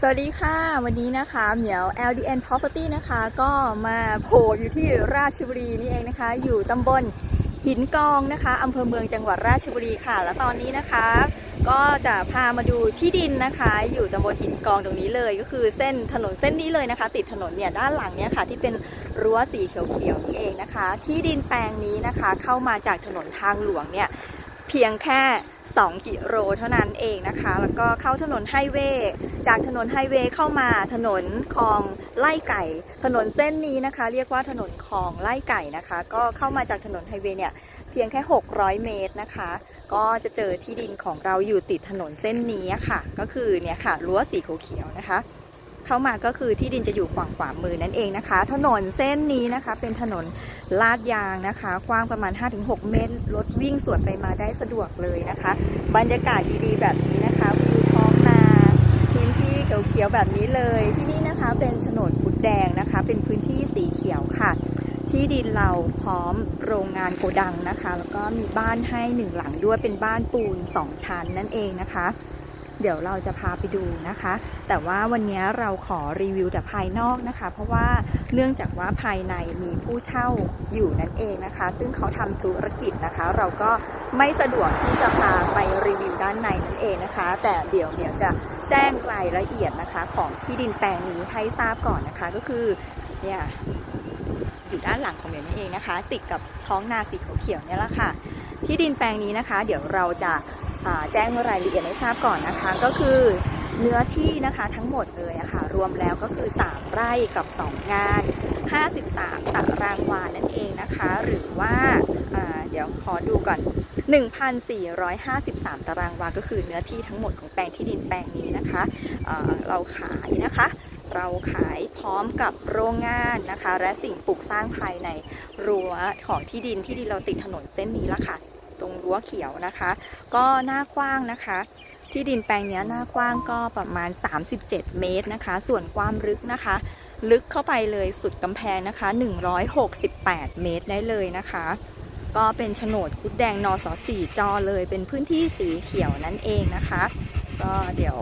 สวัสดีค่ะ วันนี้นะคะเหมียว LDN Property นะคะ ก็มาโผล่อยู่ที่ราชบุรีนี่เองนะคะ อยู่ตำบลหินกองนะคะอำเภอเมืองจังหวัดราชบุรีค่ะ และตอนนี้นะคะ ก็จะพามาดูที่ดินนะคะ อยู่ตำบลหินกองตรงนี้เลย ก็คือเส้นถนนเส้นนี้เลยนะคะ ติดถนนเนี่ยด้านหลังเนี่ยค่ะ ที่เป็นรั้วสีเขียวๆนี่เองนะคะ ที่ดินแปลงนี้นะคะ เข้ามาจากถนนทางหลวงเนี่ยเพียงแค่ 2 กิโลเท่านั้นเองนะคะ แล้วก็เข้าถนนไฮเวย์จากถนนไฮเวย์เข้ามาถนนคลองไล่ไก่ ถนนเส้นนี้นะคะ เรียกว่าถนนคลองไล่ไก่นะคะ ก็เข้ามาจากถนนไฮเวย์เนี่ยเพียงแค่ 600 เมตรนะคะ ก็จะเจอที่ดินของเราอยู่ติดถนนเส้นนี้ค่ะ ก็คือเนี่ยค่ะรั้วสีเขียวนะคะ เข้ามาก็คือที่ดินจะอยู่ฝั่งขวามือนั่นเองนะคะ ถนนเส้นนี้นะคะ เป็นถนนลาดยางนะคะ กว้างประมาณ 5-6 เมตร รถวิ่งสวนไปมาได้สะดวกเลยนะคะ บรรยากาศดีๆ แบบนี้นะคะวิวท้องนาพื้นที่เขียวๆแบบนี้เลย ที่นี่นะคะเป็นโฉนดพุดแดงนะคะ เป็นพื้นที่สีเขียวค่ะที่ดินเราพร้อมโรงงานโกดังนะคะ แล้วก็มีบ้านให้หนึ่งหลังด้วยเป็นบ้านปูนสองชั้นนั่นเองนะคะ เดี๋ยวเราจะพาไปดูนะคะ แต่ว่าวันนี้เราขอรีวิวแต่ภายนอกนะคะ เพราะว่าเนื่องจากว่าภายในมีผู้เช่าอยู่นั่นเองนะคะ ซึ่งเขาทำธุรกิจนะคะ เราก็ไม่สะดวกที่จะพาไปรีวิวด้านในนั่นเองนะคะ แต่เดี๋ยวเดี๋ยวจะแจ้งรายละเอียดนะคะของที่ดินแปลงนี้ให้ทราบก่อนนะคะก็คือเนี่ยอยู่ด้านหลังของเดี๋ยวนี้เองนะคะ ติดกับท้องนาสีเขียวเนี่ยแหละค่ะ ที่ดินแปลงนี้นะคะ เดี๋ยวเราจะ แจ้งรายละเอียดให้ทราบก่อนนะคะ ก็คือเนื้อที่นะคะทั้งหมดเลยะค่ะ รวมแล้วก็คือ 3 ไร่กับ 2 งาน 53 ตารางวานั่นเองนะคะ หรือว่าเดี๋ยวขอดูก่อน 1,453 ตารางวา ก็คือเนื้อที่ทั้งหมดของแปลงที่ดินแปลงนี้นะคะเเราขายนะคะ เราขายพร้อมกับโรงงานนะคะ และสิ่งปลูกสร้างภายในรั้วของที่ดินที่ดินเราติดถนนเส้นนี้ละค่ะ ตรงรั้วเขียวนะคะ ก็หน้ากว้างนะคะ ที่ดินแปลงนี้หน้ากว้างก็ประมาณ 37 เมตรนะคะ ส่วนความลึกนะคะ ลึกเข้าไปเลยสุดกำแพงนะคะ 168 เมตรได้เลยนะคะ ก็เป็นโฉนดคุดแดงนสสี่จอเลย เป็นพื้นที่สีเขียวนั่นเองนะคะ ก็เดี๋ยว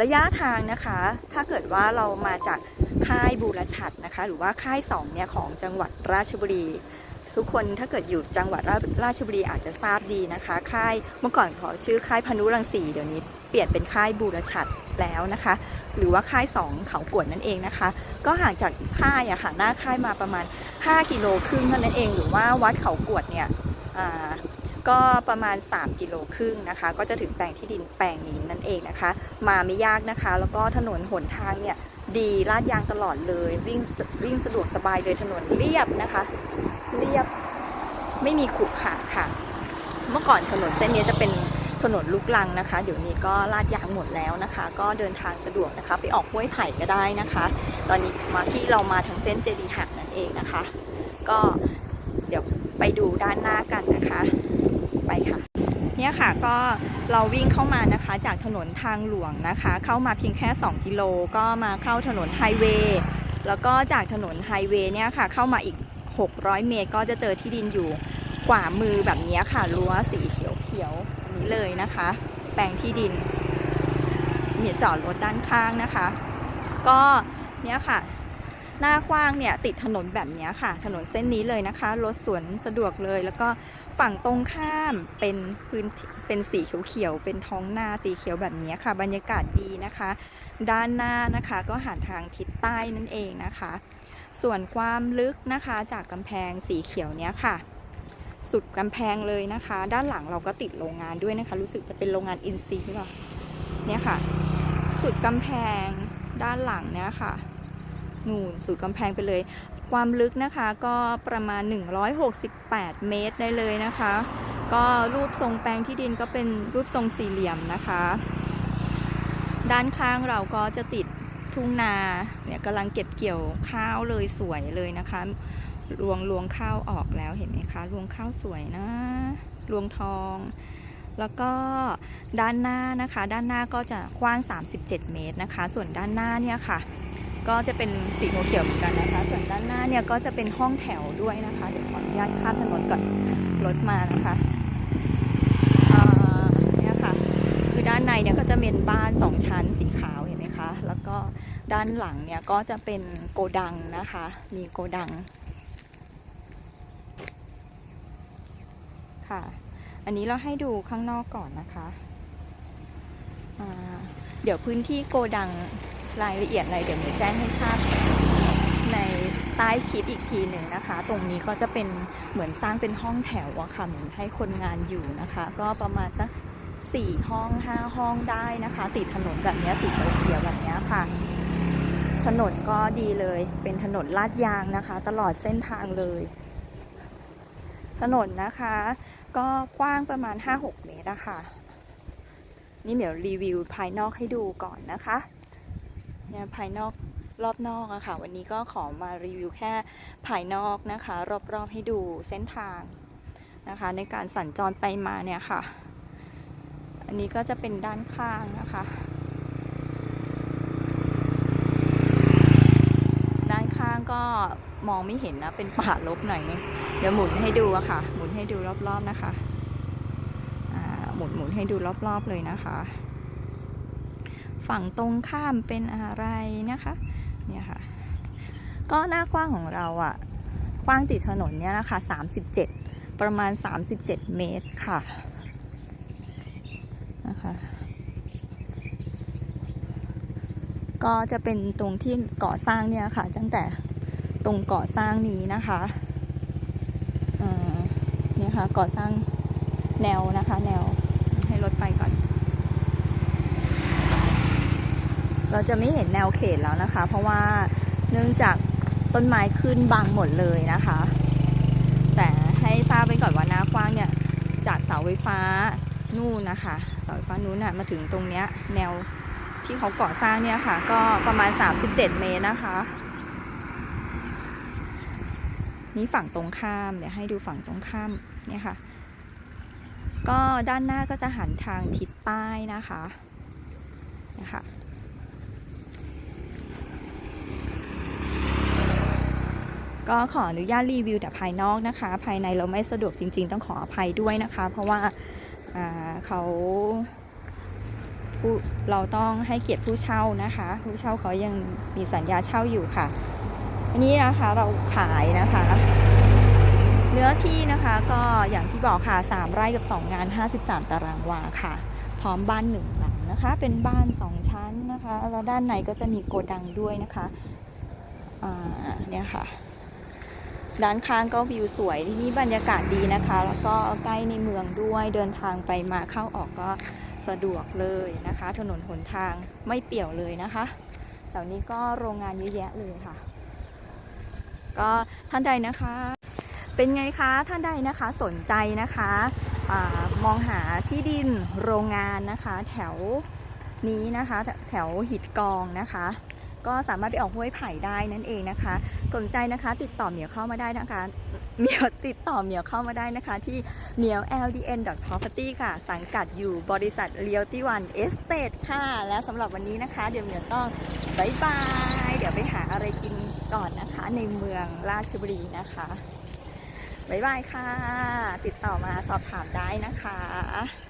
ระยะทางนะคะ ถ้าเกิดว่าเรามาจากค่ายบูรชัดนะคะ หรือว่าค่ายสองเนี่ยของจังหวัดราชบุรี ทุกคนถ้าเกิดอยู่จังหวัดราราชบุรีอาจจะทราบดีนะคะ ค่ายเมื่อก่อนขอชื่อค่ายพนุรังสีเดี๋ยวนี้เปลี่ยนเป็นค่ายบูรชัดแล้วนะคะ หรือว่าค่ายสองเขากวดนั่นเองนะคะ ก็ห่างจากค่ายอะค่ะหน้าค่ายมาประมาณ 5 กิโลครึ่งเท่านั้นเอง หรือว่าวัดเขากวดเนี่ยก็ประมาณ 3 กิโลครึ่งนะคะ ก็จะถึงแปลงที่ดินแปลงนี้นั่นเองนะคะ มาไม่ยากนะคะ แล้วก็ถนนหนทางเนี่ยดีลาดยางตลอดเลยวิ่งวิ่งสะดวกสบายเลยถนนเรียบนะคะ เรียบไม่มีขรุขระค่ะ เมื่อก่อนถนนเส้นนี้จะเป็นถนนลูกลังนะคะ เดี๋ยวนี้ก็ลาดยางหมดแล้วนะคะ ก็เดินทางสะดวกนะคะ ไปออกห้วยไผ่ก็ได้นะคะ ตอนนี้มาที่เรามาทางเส้นเจดีหักนั่นเองนะคะ ก็เดี๋ยวไปดูด้านหน้ากันนะคะ ไปค่ะ เนี่ยค่ะก็เราวิ่งเข้ามานะคะจากถนนทางหลวงนะคะ เข้ามาเพียงแค่ 2 กิโลก็มาเข้าถนนไฮเวย์แล้วก็จากถนนไฮเวย์เนี่ยค่ะเข้ามาอีก 600 เมตร ก็จะเจอที่ดินอยู่ขวามือแบบนี้ค่ะรั้วสีเขียวเขียวๆนี้เลยนะคะ แปลงที่ดิน มีจอดรถด้านข้างนะคะ ก็เนี่ยค่ะ หน้ากว้างเนี่ยติดถนนแบบนี้ค่ะ ถนนเส้นนี้เลยนะคะรถสวนสะดวกเลย แล้วก็ฝั่งตรงข้ามเป็นพื้นเป็นสีเขียวๆเป็นท้องนาสีเขียวแบบนี้ค่ะ บรรยากาศดีนะคะ ด้านหน้านะคะก็หันทางทิศใต้นั่นเองนะคะ ส่วนความลึกนะคะจากกำแพงสีเขียวเนี้ยค่ะ สุดกำแพงเลยนะคะ ด้านหลังเราก็ติดโรงงานด้วยนะคะ รู้สึกจะเป็นโรงงานอินซีหรือเปล่าเนี่ยค่ะ สุดกำแพงด้านหลังเนี่ยค่ะนู่นสุดกำแพงไปเลย ความลึกนะคะก็ประมาณ 168 เมตรได้เลยนะคะ ก็รูปทรงแปลงที่ดินก็เป็นรูปทรงสี่เหลี่ยมนะคะ ด้านข้างเราก็จะติด ทุ่งนาเนี่ยกำลังเก็บเกี่ยวข้าวเลยสวยเลยนะคะรวงรวงข้าวออกแล้วเห็นไหมคะรวงข้าวสวยนะรวงทอง แล้วก็ด้านหน้านะคะ ด้านหน้าก็จะกว้าง 37 เมตรนะคะ ส่วนด้านหน้าเนี่ยค่ะ ก็จะเป็นสีเขียวเหมือนกันนะคะ ส่วนด้านหน้าเนี่ยก็จะเป็นห้องแถวด้วยนะคะเดี๋ยวขออนุญาตข้ามถนนก่อนรถมานะคะเนี่ยค่ะคือด้านในเนี่ยก็จะเป็นบ้านสองชั้นสีขาว ก็ด้านหลังเนี่ยก็จะเป็นโกดังนะคะ มีโกดัง ค่ะ อันนี้เราให้ดูข้างนอกก่อนนะคะเดี๋ยวพื้นที่โกดังรายละเอียดอะไรเดี๋ยวหนูแจ้งให้ทราบในใต้คลิปอีกทีหนึ่งนะคะ ตรงนี้ก็จะเป็นเหมือนสร้างเป็นห้องแถวอะค่ะเหมือนให้คนงานอยู่นะคะ ก็ประมาณสัก สี่ห้องห้าห้องได้นะคะ ติดถนนแบบนี้สีเขียวแบบนี้ค่ะ ถนนก็ดีเลย เป็นถนนลาดยางนะคะ ตลอดเส้นทางเลย ถนนนะคะ ก็กว้างประมาณ 5-6 เมตรอะค่ะ นี่เหมียวรีวิวภายนอกให้ดูก่อนนะคะเนี่ยภายนอกรอบนอกอะค่ะ วันนี้ก็ขอมารีวิวแค่ภายนอกนะคะ รอบๆให้ดูเส้นทางนะคะ ในการสัญจรไปมาเนี่ยค่ะ อันนี้ก็จะเป็นด้านข้างนะคะ ด้านข้างก็มองไม่เห็นนะ เป็นป่ารกหน่อยนึงเดี๋ยวหมุนให้ดูอะค่ะ หมุนให้ดูรอบๆนะคะ หมุนหมุนให้ดูรอบๆเลยนะคะ ฝั่งตรงข้ามเป็นอะไรนะคะ เนี่ยค่ะ ก็หน้ากว้างของเราอะกว้างติดถนนเนี่ยนะคะ37 ประมาณ 37 เมตรค่ะ นะคะ ก็จะเป็นตรงที่ก่อสร้างเนี่ยค่ะตั้งแต่ตรงก่อสร้างนี้นะคะเนี่ยค่ะก่อสร้างแนวนะคะ แนวให้รถไปก่อน เราจะไม่เห็นแนวเขตแล้วนะคะ เพราะว่าเนื่องจากต้นไม้ขึ้นบังหมดเลยนะคะ แต่ให้ทราบไปก่อนว่าหน้ากว้างเนี่ยจากเสาไฟฟ้านู่นนะคะาไฟฟ้านู้นน่ะมาถึงตรงเนี้ยแนวที่เขาก่อสร้างเนี่ยค่ะ ก็ประมาณ 37 เมตรนะคะ นี่ฝั่งตรงข้ามเดี๋ยวให้ดูฝั่งตรงข้ามเนี่ยค่ะ ก็ด้านหน้าก็จะหันทางทิศใต้นะคะนะคะก็ขออนุญาตรีวิวแต่ภายนอกนะคะ ภายในเราไม่สะดวกจริง ๆ ต้องขออภัยด้วยนะคะ เพราะว่า เขาเราต้องให้เกียรติผู้เช่านะคะ ผู้เช่าเขายังมีสัญญาเช่าอยู่ค่ะ อันนี้นะคะเราขายนะคะ เนื้อที่นะคะก็อย่างที่บอกค่ะ 3 ไร่กับ 2 งาน 53 ตารางวาค่ะ พร้อมบ้านหนึ่งหลังนะคะ เป็นบ้าน 2 ชั้นนะคะ แล้วด้านในก็จะมีโกดังด้วยนะคะ อ่าเนี่ยค่ะ ด้านข้างก็วิวสวยที่นี่บรรยากาศดีนะคะ แล้วก็ใกล้ในเมืองด้วยเดินทางไปมาเข้าออกก็สะดวกเลยนะคะ ถนนหนทางไม่เปี่ยวเลยนะคะแถวนี้ก็โรงงานเยอะแยะเลยค่ะ ก็ท่านใดนะคะ เป็นไงคะท่านใดนะคะสนใจนะคะอมองหาที่ดินโรงงานนะคะ แถวนี้นะคะ แถวหิดกองนะคะ ก็สามารถไปออกห้วยไผ่ได้นั่นเองนะคะ สนใจนะคะ ติดต่อเหมียวเข้ามาได้นะคะเหมียวติดต่อเหมียวเข้ามาได้นะคะ ที่เหมียว ldn property ค่ะ สังกัดอยู่บริษัท realty one estate ค่ะ และสำหรับวันนี้นะคะ เดี๋ยวเหมียวต้องบายบาย เดี๋ยวไปหาอะไรกินก่อนนะคะ ในเมืองราชบุรีนะคะบายบายค่ะ ติดต่อมาสอบถามได้นะคะ